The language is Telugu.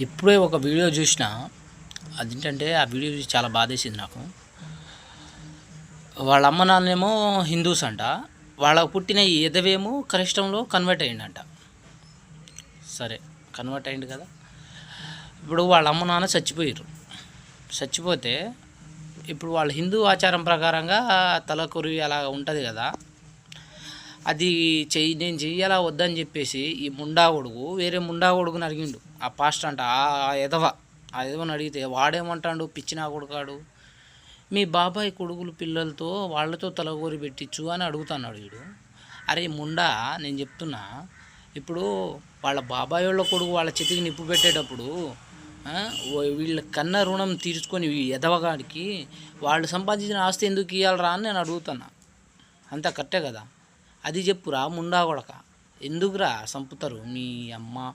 ఇప్పుడే ఒక వీడియో చూసిన అదేంటంటే ఆ వీడియో చూసి చాలా బాధేసింది నాకు. వాళ్ళ అమ్మ నాన్నేమో హిందూస్ అంట. వాళ్ళకు పుట్టిన ఎదవేమో కనిష్టంలో కన్వర్ట్ అయ్యిందంట సరే కన్వర్ట్ అయింది కదా. ఇప్పుడు వాళ్ళ అమ్మ నాన్న చచ్చిపోయారు చచ్చిపోతే ఇప్పుడు వాళ్ళ హిందూ ఆచారం ప్రకారంగా తలకొరివి అలా ఉంటుంది కదా. అది చెయ్యి నేను చెయ్యాలా వద్దని చెప్పేసి ఈ ముండా కొడుకు వేరే ముండా కొడుకుని అడిగిండు. ఆ పాస్ట్ అంట ఆ ఆ ఎదవ ఆ ఎదవని అడిగితే వాడేమంటాడు? పిచ్చినా కొడుకాడు. మీ బాబాయ్ కొడుకులు పిల్లలతో వాళ్ళతో తలగోరి పెట్టించు అని అడుగుతున్నాడు వీడు అరే ముండా నేను చెప్తున్నా ఇప్పుడు వాళ్ళ బాబాయ్ వాళ్ళ కొడుకు వాళ్ళ చేతికి నిప్పు పెట్టేటప్పుడు వీళ్ళ కన్న రుణం తీర్చుకొని ఎదవగాడికి వాళ్ళు సంపాదించిన ఆస్తి ఎందుకు ఇవ్వాలరా అని నేను అడుగుతున్నా. అంతా కరెక్టే కదా? అది చెప్పురా ముండా కొడక. ఎందుకురా సంపుతారు మీ అమ్మ?